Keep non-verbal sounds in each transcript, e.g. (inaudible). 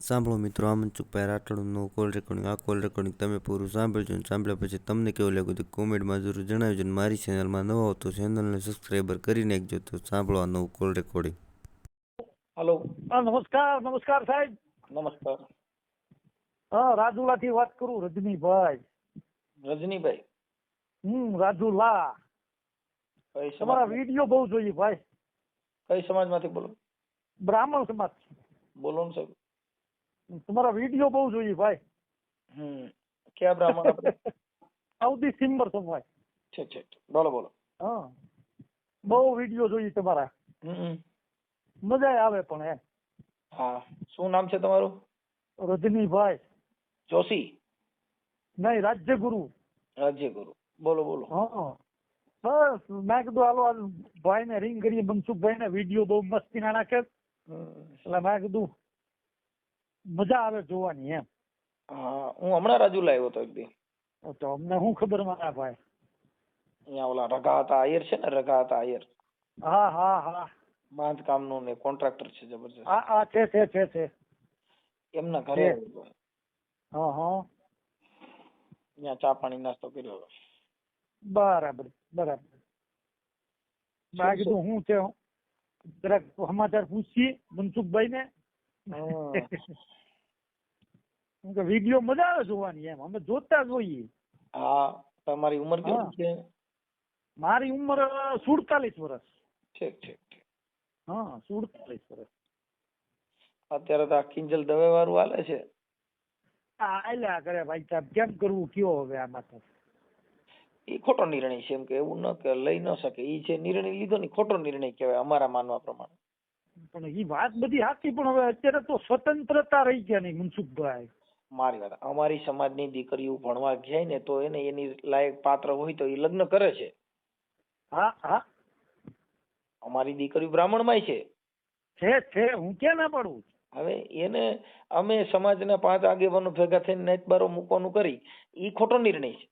સાંભળો મિત્રો આ મનસુખભાઈ રાઠોડનું કોલ રેકોર્ડિંગ આ કોલ રેકોર્ડિંગ તમે પૂરું સાંભળજો અને સાંભળ્યા પછી તમને કેવું લાગ્યું તો કોમેન્ટમાં જરૂર જણાવજો અને મારી ચેનલમાં નવો હો તો ચેનલને સબસ્ક્રાઈબર કરી નાખજો તો સાંભળો આ નવું કોલ રેકોર્ડિંગ હલો હા નમસ્કાર નમસ્કાર સાહેબ. નમસ્કાર. હા રાજુલાથી વાત કરું રજનીભાઈ. રજનીભાઈ? હમ રાજુલા. તમારા વીડિયો બહુ જોઈએ ભાઈ. કઈ સમાજમાંથી બોલો? બ્રાહ્મણ સમાજ. બોલો ને સાહેબ. તમારા વીડિયો બહુ જોઈએ ભાઈ હમ ક્યાં બ્રાહ્મણ આપણે સાઉદી સિમ્બર સમાજ છે છે છે. બોલો બોલો હા બહુ વીડિયો જોઈએ તમારા હમ મજા આવે પણ એમ હા શું નામ છે તમારું રજનીભાઈ જોશી નહીં રાજ્યગુરુ રાજ્યગુરુ બોલો બોલો હા બસ મેં કીધું હાલો આ ભાઈને રિંગ કરીએ મનસુખભાઈ ને વીડિયો બહુ મસ્તીના નાખે હમ. એટલે મેં કીધું મજા આવે જોવાની એમ. હા હું હમણાં રાજુ લાવ્યો હતો એક દી. તો અમને શું ખબર મારા ભાઈ? અહીંયા ઓલા રઘા હતા આયર છે ને રઘા હતા આયર. હા હા હા. બાંધકામનું ને કોન્ટ્રાક્ટર છે જબરજસ્ત. હા હા છે છે છે છે. એમના ઘરે. હા હા. ત્યાં ચા પાણી નાસ્તો કર્યો. બરાબર બરાબર. બાકી તો હું છે જરાક સમાચાર પૂછીએ મનસુખભાઈ ને કે વીડિયો મજા આવે જોવાની એમ. અમે જોતા જ હોઈએ. હા તમારી ઉંમર કેવી કેટલી છે? મારી ઉંમર સુડતાલીસ વર્ષ. ઠીક ઠીક ઠીક. હા સુડતાલીસ વર્ષ. અત્યારે તો આ કિંજલ દવે વાળું હાલે છે. આલ્યા કરે ભાઈ સાહેબ. કેમ કરવું? કયો હવે આમાં તો એ ખોટો નિર્ણય છે એમ કે એવું ન કે લઈ ન શકે. એ જે નિર્ણય લીધો ને ખોટો નિર્ણય કહેવાય અમારા માનવા પ્રમાણે. પણ એ વાત બધી સાચી પણ હવે અત્યારે તો સ્વતંત્રતા રહી ગયા નહીં મનસુખભાઈ. મારી વાત અમારી સમાજની દીકરીઓ ભણવા જાય ને તો એને એની લાયક પાત્ર હોય તો એ લગ્ન કરે છે. હા હા. અમારી દીકરી બ્રાહ્મણમાંય છે. છે છે હું ક્યાં ના પાડું? હવે એને અમે સમાજના પાંચ આગેવાનો ભેગા થઈને નેતબારો મૂકવાનું કરી ઈ ખોટો નિર્ણય છે.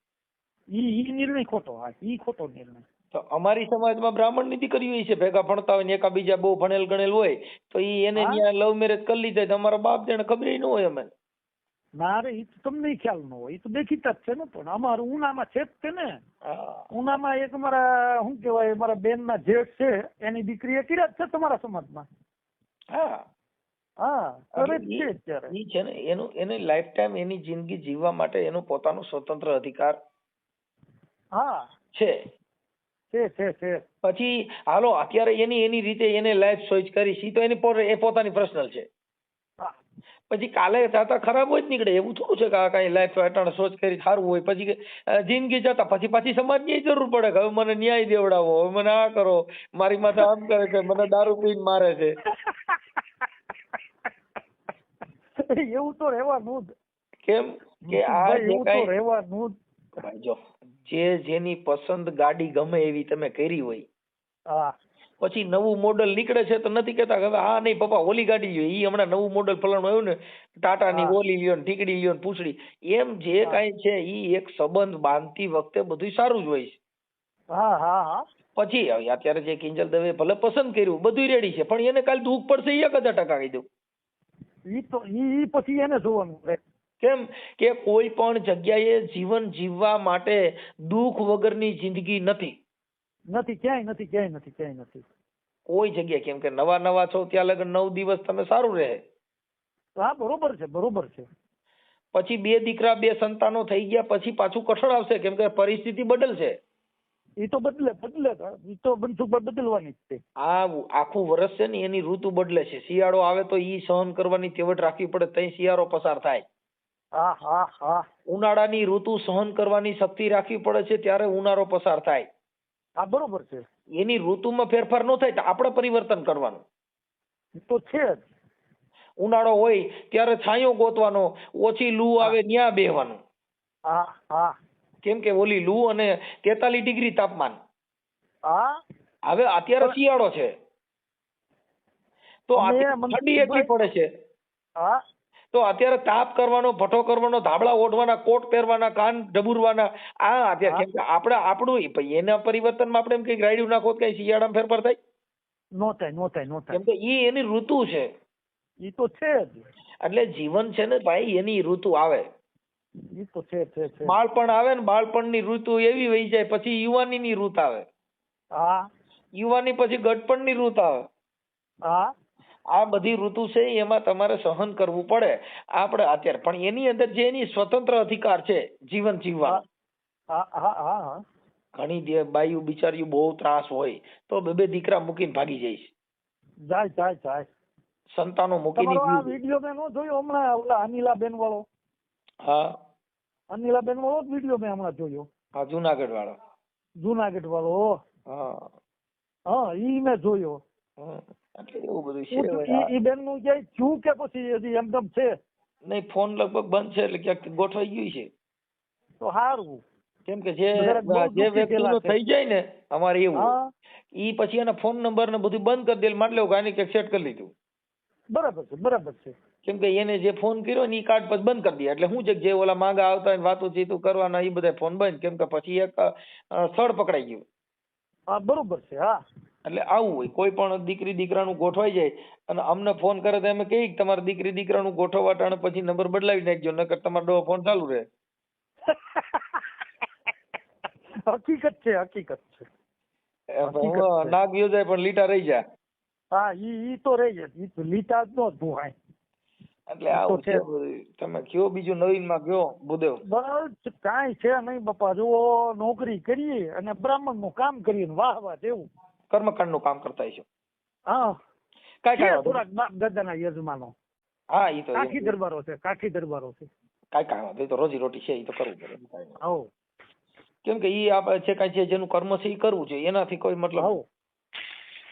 ઈ ઈ નિર્ણય ખોટો હા ઈ ખોટો નિર્ણય. તો અમારી સમાજમાં બ્રાહ્મણની દીકરીઓ છે ભેગા ભણતા હોય ને એકાબીજા બહુ ભણેલ ગણેલ હોય તો ઈ એને ત્યાં લવ મેરેજ કરી લીધા તો અમારા બાપ જેને ખબર ન હોય અમે ના રે ઈ તો તમને ખ્યાલ ન હોય ઈ તો દેખીતા જ છે ને પણ અમારું ઉનામાં છે જ તે ને. ઉનામાં એક મારા શું કહેવાય મારા બેન ના જેઠ છે એની દીકરીએ કર્યા જ છે તમારા સમાજમાં. હા. હા કરે છે અત્યારે. ઈ છે ને એનું એને લાઈફ ટાઈમ એની જિંદગી જીવવા માટે એનો પોતાનો સ્વતંત્ર અધિકાર હા. છે. છે છે છે. પછી હાલો અત્યારે એની એની રીતે એને લાઈફ ચોઈસ કરી ઈ તો એની એ પોતાની પર્સનલ છે. પછી કાલે જતા ખરાબ હોય જ નીકળે એવું થોડું છે કે આ કાંઈ લાઈફ અટાણે સોચ કરી સારું હોય. પછી જિંદગી જતા પછી પાછી સમાજની જરૂર પડે કે હવે મને ન્યાય દેવડાવો હવે મને આ કરો. મારી માથે આમ કરે છે મને દારૂ પીને મારે છે. (laughs) એવું તો રહેવાનું જ. કેમ? કે આ એવું તો રહેવાનું જ. ભાઈ જો. જે જેની પસંદ ગાડી ગમે એવી તમે કરી હોય. હા. પછી નવું મોડલ નીકળે છે તો નથી કહેતા કે હવે આ નહીં પપ્પા ઓલી ગાડી જોઈએ. ઈ હમણાં નવું મોડલ ફલાણું આવ્યું ને ટાટાની. ઓલી લ્યો ને ઠીકડી લ્યો ને પૂછડી. એમ જે. કાંઈ છે ઈ એક સંબંધ બાંધતી વખતે બધું સારું જ હોય છે. હા હા હા. પછી અત્યારે જે કિંજલ દવે ભલે પસંદ કર્યું બધું રેડી છે પણ એને કાલ દુઃખ પડશે એ એક હજાર ટકા કહી દઉં. ઈ તો ઈ પછી એને જોવાનું કેમ કે કોઈ પણ જગ્યાએ જીવન જીવવા માટે દુઃખ વગરની જિંદગી નથી. નથી ક્યાંય નથી ક્યાંય નથી ક્યાંય નથી. કોઈ જગ્યાએ કેમ કે નવા નવા છો ત્યાં લગન નવ દિવસ તમે સારું રહે. હા બરોબર છે બરોબર છે. પછી બે દીકરા બે સંતાનો થઈ ગયા પછી પાછું કઠોળ આવશે કેમ કે પરિસ્થિતિ બદલશે. એ તો બદલે બદલે એ તો બનસુખભાઈ બદલવાની જ છે. આ આખું વર્ષ છે ને એની ઋતુ બદલે છે. શિયાળો આવે તો ઈ સહન કરવાની તેવડ રાખવી પડે તઈ શિયાળો પસાર થાય. હા હા હા. ઉનાળાની ઋતુ સહન કરવાની શક્તિ રાખવી પડે છે ત્યારે ઉનાળો પસાર થાય. હા બરોબર છે. એની ઋતુમાં ફેરફાર ન થાય તો આપણે પરિવર્તન કરવાનું. તો છે જ. ઉનાળો હોય ત્યારે છાંયો ગોતવાનો ઓછી લૂ આવે ત્યાં બેહવાનું. હા હા. કેમ કે ઓલી લૂ અને તેતાલીસ ડિગ્રી તાપમાન. હા? હવે અત્યારે શિયાળો છે. તો ઠંડી એટલી પડે છે. હા? તો અત્યારે તાપ કરવાનો ભઠ્ઠો કરવાનો ધાબળા ઓઢવાના કોટ પહેરવાના કાન ઢબુરવાના આ અત્યારે કેમ કે આપણે આપણું એના પરિવર્તનમાં આપણે એમ કઈ રાયડું નાખો કઈ શિયાળામાં ફેરફાર થાય? નો થાય નો થાય નો થાય. કેમ કે ઈ એની ઋતુ છે. ઈ તો છે જ. એટલે જીવન છે ને ભાઈ એની ઋતુ આવે. ઈ તો છે છે છે. બાળપણ આવે ને બાળપણની ઋતુ એવી વહી જાય પછી યુવાનીની ઋતુ આવે. હા. યુવાની પછી ગઢપણની ઋતુ આવે. હા. આ બધી ઋતુ છે એમાં તમારે સહન કરવું પડે. આપણે અત્યારે પણ એની અંદર જે એની સ્વતંત્ર અધિકાર છે જીવન હા ઘણી દે બાયું બિચારીયું બહુ ત્રાસ હોય તો બે બે દીકરા મૂકીને ભાગી જઈશ જાય જાય જાય. સંતાનો મૂકીને આ વિડિયો મેં નો જોયો હમણાં ઓલા અનિલાબેન વાળો? હા. અનિલાબેન વાળો જ વીડિયો મેં હમણાં જોયો. હા જુનાગઢ વાળો. જુનાગઢ વાળો હા. હા. ઈ મેં જોયો. એવું બધું છે ઈ- હવે આ- ઈ બેનનું ક્યાંય થયું કે પછી હજી એમનેમ છે? નહીં ફોન લગભગ બંધ છે એટલે ક્યાંક ગોઠવાઈ ગયું છે. તો સારું કેમ કે જે જે વ્યક્તિનું થઈ જાય ને અમારે એવું. ઈ પછી એના ફોન નંબર ને બધું બંધ કરી દે એટલે એટલે આને ક્યાંક સેટ કરી લીધું. બરાબર છે બરાબર છે. કેમ કે એને જે ફોન કર્યો ને ઈ કાર્ડ પછી બંધ કરી દે. એટલે હું છે જે ઓલા માંગા આવતા હોય વાતો ચીતું કરવાના એ બધા ફોન બંધ. કેમ કે પછી એક સ્થળ પકડાઈ ગયું. હા બરોબર છે હા. એટલે આવું હોય. કોઈ પણ દીકરી દીકરાનું ગોઠવાઈ જાય અને અમને ફોન કરે તો અમે કહીએ કે તમારે દીકરી દીકરાનું ગોઠવવા ટાણે પછી નંબર બદલાવી નાખજો નકર તમારો ડો ફોન ચાલુ રહે. (laughs) હકીકત છે હકીકત છે. નાગ યોજાય પણ લીટા રહી જાય હા ઈ ઈ તો રહી જાય. ઈ તો લીટા જ નો ધોવાય. એટલે આવું છે. તમે કયો બીજું નવીનમાં કયો બુદેવ? બસ કાંઈ છે નહીં બાપા. જો નોકરી કરીએ અને બ્રાહ્મણનું કામ કરીએ વાહ વાહ તેવું કર્મકાંડનું કામ કરતા હશો. હા. કઈ છે કાંઈ થોડાક બાપ દાદાના યજમાનો. હા એ તો કાઠી દરબારો છે કાઠી દરબારો છે. કઈ કઈ વાંધો. તો રોજી રોટી છે ઈ તો કરવું પડે. હવ. કેમ કે ઈ આપણે છે કાંઈ છે જેનું કર્મ છે એ કરવું જોઈએ. એનાથી કોઈ મતલબ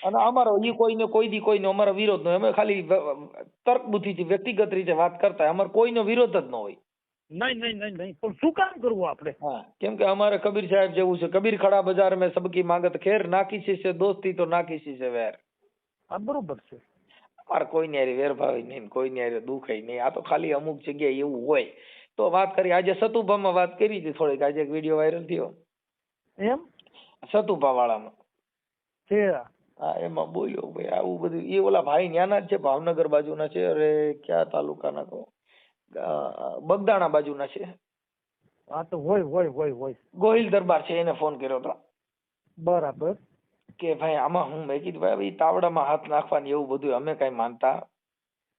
અને અમારો ઈ કોઈને કોઈ દી કોઈનો અમારો વિરોધ ન હોય. અમે ખાલી તર્ક તર્ક બુદ્ધિથી વ્યક્તિગત રીતે વાત કરતા. અમારો કોઈનો વિરોધ જ ન હોય. નહીં નહીં નહીં નહીં. પણ શું કામ કરવું આપણે? હા કેમ કે અમારે કબીર સાહેબ જેવું છે. કબીર ખડા બજાર મેં સબકી માંગત ખેર નાખી છે દોસ્તી તો નાખી છે વેર. આ બરોબર છે. અમારે કોઈની હારે વેરભાવ નહીં કોઈની હારે દુઃખ નહીં. આ તો ખાલી અમુક જગ્યાએ એવું હોય. તો વાત કરી આજે સતુભામાં વાત કરી હતી થોડીક. આજે એક વીડિયો વાયરલ થયો. એમ? સતુભા વાળામાં છે હા એમાં બોલ્યો ભાઈ આવું બધું એ ઓલા ભાઈ ન્યાના જ છે ભાવનગર બાજુના છે. અરે ક્યાં તાલુકાના કહો? બગદાણા બાજુના છે. હા તો હોય હોય હોય હોય. ગોહિલ દરબાર છે એને ફોન કર્યો હતો. બરાબર. કે ભાઈ આમાં હું મેં કીધું ભાઈ તાવડામાં હાથ નાખવાની એવું બધું અમે કઈ માનતા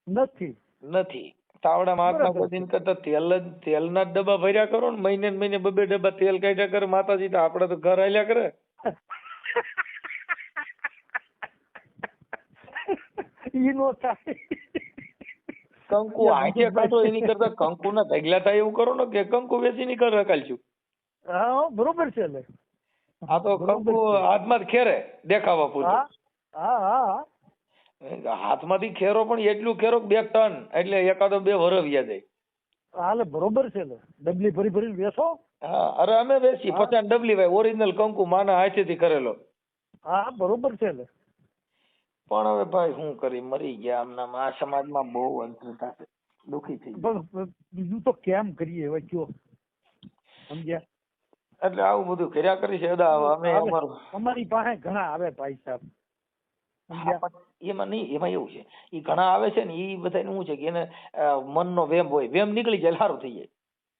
નથી. નથી. તાવડામાં હાથ બરાબર. નાખવા કરતા તેલ જ તેલના ડબ્બા ભર્યા કરો ને મહિને મહિને બબે ડબ્બા તેલ કાઢ્યા કરે માતાજી તો આપડે તો ઘર આલ્યા કરે. ઈ નો થાય. કંકુ આંખે કાઢો એની કરતા કંકુ ના ઢગલા થાય એવું કરો ને કે કંકુ વેચીને ઘર રકાલશું હા બરોબર છે લે આ તો કંકુ હાથમાં ખેરે દેખાવા પૂરું હા હા હાથમાંથી ખેરો પણ એટલું ખેરો કે બે ટન એટલે એકાદો બે વરવ્યા જાય. હાલે બરોબર છે લે ડબલી ભરી ભરી બેસો હા અરે અમે બેસી. પચાસ ડબલી ભાઈ ઓરિજિનલ કંકુ માના હાથેથી કરેલો. હા બરોબર છે લે પણ હવે ભાઈ શું કરી મરી ગયા આમના આ સમાજમાં બહુ અંધશ્રદ્ધા છે. દુખી થઈ બીજું તો કેમ કરીએ હવે? કયો? સમજ્યા? એટલે આવું બધું કર્યા કરી છે અદા અમે અમારું અમારી પાસે ઘણા આવે ભાઈ સાહેબ. એમાં નહીં એમાં એવું છે. એ ઘણા આવે છે ને એ બધાને શું છે કે એને મનનો વેમ હોય. વેમ નીકળી જાય સારું થઈ જાય.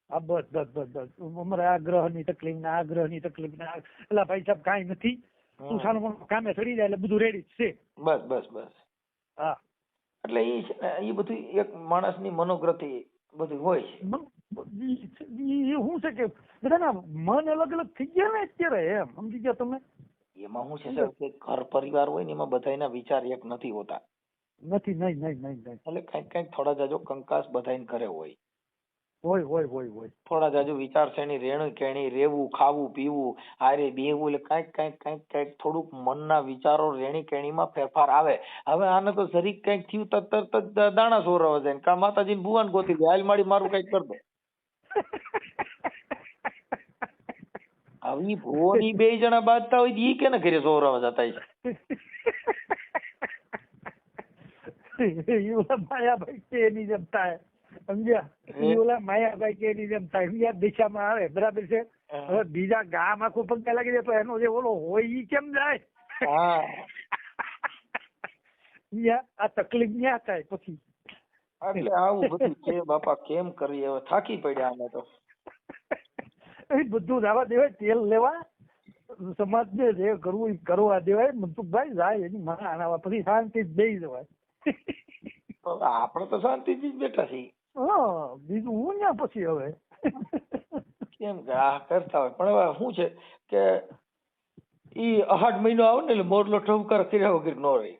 હા બસ બસ બસ બસ. અમારે આ ગ્રહની તકલીફ ને આ ગ્રહની તકલીફ ને આ એટલે ભાઈ સાહેબ કાંઈ નથી. તું પણ કામે ચડી જાય એટલે બધું રેડી છે. બસ બસ બસ. હા. એટલે એ છે ને એ બધું એક માણસની મનોગ્રતિ બધું હોય છે. ઈ શું છે કે બધાના મન અલગ અલગ થઈ ગયા ને અત્યારે એમ સમજી ગયા તમે? એમાં શું છે સર કે ઘર પરિવાર હોય ને એમાં બધાયના વિચાર એક નથી હોતા. નથી નહીં નહીં નહીં નહીં. એટલે કંઈક કંઈક થોડા જાજો કંકાસ બધાયને ઘરે હોય. હોય હોય હોય હોય. થોડા જાજુ વિચારસરણી રેણું કેણી રેવું ખાવું પીવું હારે બેહવું એટલે કાંઈક કાંઈક કાંઈક કાંઈક થોડુંક મનના વિચારો રેણી કેણીમાં ફેરફાર આવે. હવે આને તો શરીર કંઈક થયું તો તરત જ દાણા સોરવા જાય કા માતાજીને ભુવન ગોતી દે હાલ માડી મારું કંઈક કરી દે. હવે ઈ બે જણા બાંધતા હોય ઈ ઈ કેને ઘરે સોરવા જતા (laughs) છે ઓલા માયાભાઈ કે એની જેમ થાય. સમજ્યા? ઓલા માયાભાઈ કે એની જેમ થાય દિશામાં આવે બરાબર છે? હવે બીજા ગામ આખું પંખા લાગી જાય તો એનો જે ઓલો હોય ઈ કેમ જાય? આ તકલીફ ન્યા થાય પછી. એટલે આવું બધું છે બાપા કેમ કરીએ હવે? થાકી પડ્યા અમે તો. એ બધું જવા દેવાય તેલ લેવા. સમાજને જે કરવું એ કરવા દેવાય. મનસુખભાઈ જાય એની માં આનાવા. પછી શાંતિ જ બેસી જવાય આપણે તો શાંતિથી જ બેઠા છીએ. હા બીજું હું ત્યાં પછી હવે? કેમ કે આ કરતા હોય. પણ હવે શું છે કે ઈ અહાડ મહિનો આવે ને એટલે મોરલો ઠમકાર કર્યા વગર નો રહે.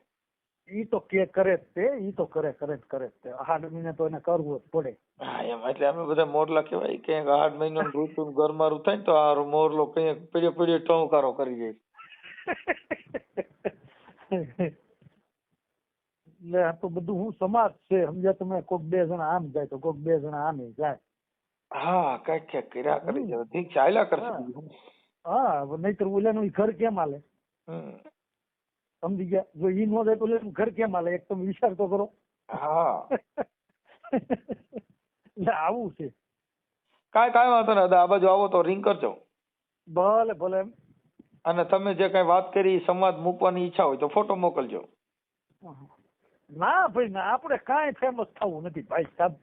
ઈ તો કે કરે જ તે ઈ તો કરે કરે જ કરે જ તે. આઠ મહિને તો એને કરવું જ પડે. હા એમ. એટલે અમે બધા મોરલા કહેવાય. કે અહાડ મહિનો ઋતુ ગરમારું થાય ને તો આ મોરલો કઈ પીડ્યો પીડ્યો ટોંકારો કરી જાય (laughs) એટલે આ તો બધું હું સમાજ છે સમજ્યા તમે કોક બે જણા આમ જાય તો કોક બે જણા આમે જાય. હા કંઈક ક્યાંક કર્યા કરી છે. ઠીક છે કરશે હા. નહીતર ઓલાનું ઘર કેમ હાલે? સમજી ગયા? જો ઈ નો જાય તો ઓલાનું ઘર કેમ હાલે? એક તમે વિચાર તો કરો. હા. એટલે આવું છે. કાંઈ કાંઈ વાંધો નહીં. આ બાજુ આવો તો રિંગ કરજો. ભલે ભલે એમ. અને તમે જે કઈ વાત કરી સંવાદ મૂકવાની ઈચ્છા હોય તો ફોટો મોકલજો. ના ભાઈ ના આપણે કાંઈ ફેમસ થવું નથી ભાઈ સાહેબ.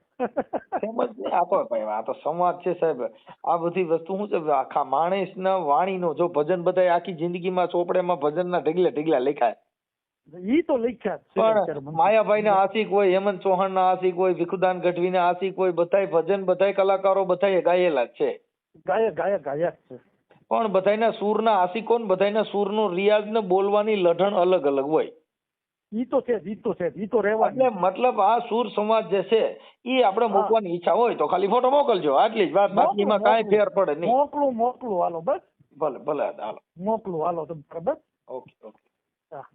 ફેમસ નહીં આ તો ભાઈ આ તો સંવાદ છે સાહેબ. આ બધી વસ્તુ શું છે આખા માણસના વાણીનો જો ભજન બધાય આખી જિંદગીમાં ચોપડેમાં ભજનના ઢગલા ઢગલા લખાય. ઈ તો લખ્યા છે પણ માયાભાઈ ના આશિક હોય હેમંત ચૌહાણના આશિક હોય ભીખુદાન ગઢવીના આશિક હોય બધાય ભજન બધાય કલાકારો બધાય ગાયેલા છે. ગાયક ગાયક ગાયક છે. પણ બધાયના સૂરના આશિકો ને બધાયના સૂરનો રિયાઝ ને બોલવાની લઢણ અલગ અલગ હોય. ઈ તો છે ઈ તો છે ઈ તો એટલે મતલબ આ સુર સમાજ જે છે ઈ આપણે મૂકવાની ઈચ્છા હોય તો ખાલી ફોટો મોકલજો આટલી જ વાત બાકી માં કાંઈ ફેર પડે નહીં. મોકલું મોકલું હાલો બસ. ભલે ભલે હાલો. મોકલું હાલો તમે બસ. Okay okay. હા.